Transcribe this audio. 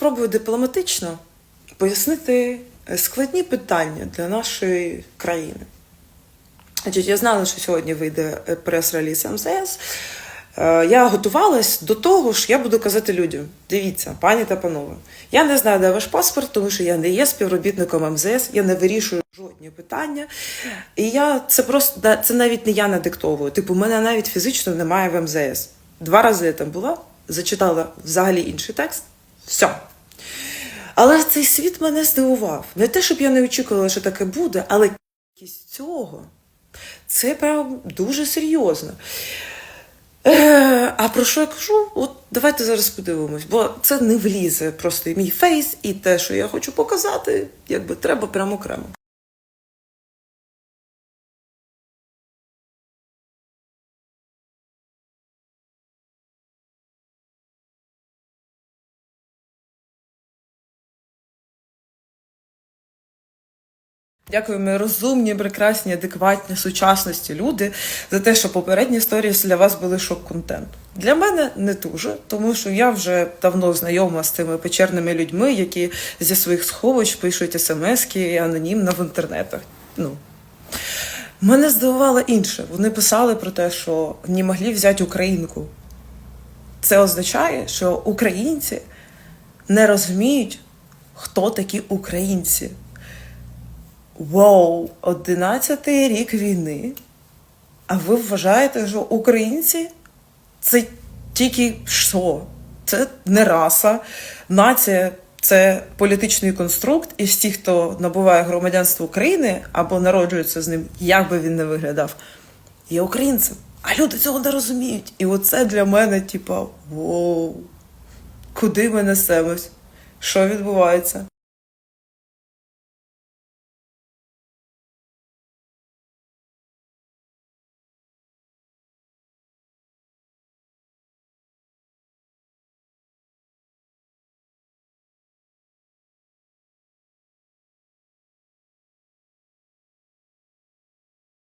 спробую дипломатично пояснити складні питання для нашої країни. Значить, я знала, що сьогодні вийде е, прес-реліз МЗС. Е, Я готувалась до того, що я буду казати людям: дивіться, пані та панове, я не знаю, де ваш паспорт, тому що я не є співробітником МЗС, я не вирішую жодні питання. І я це просто це навіть не я надиктовую. Типу, мене навіть фізично немає в МЗС. Два рази я там була, зачитала взагалі інший текст. Все. Але цей світ мене здивував. Не те, щоб я не очікувала, що таке буде, але кількість цього це прям дуже серйозно. Е, а про що я кажу? От давайте зараз подивимось, бо це не влізе просто і мій фейс, і те, що я хочу показати, якби треба прямо окремо. Дякую, мої розумні, прекрасні, адекватні, сучасності люди за те, що попередні історії для вас були шок-контент. Для мене не дуже, тому що я вже давно знайома з тими печерними людьми, які зі своїх сховищ пишуть смски анонімно в інтернетах. Ну, мене здивувало інше. Вони писали про те, що не могли взяти українку. Це означає, що українці не розуміють, хто такі українці. Вау, 11-й рік війни. А ви вважаєте, що українці це тільки що? Це не раса. Нація це політичний конструкт, і всі, хто набуває громадянство України або народжується з ним, як би він не виглядав, є українцем. А люди цього не розуміють. І оце для мене, типа, воу, куди ми несемось? Що відбувається?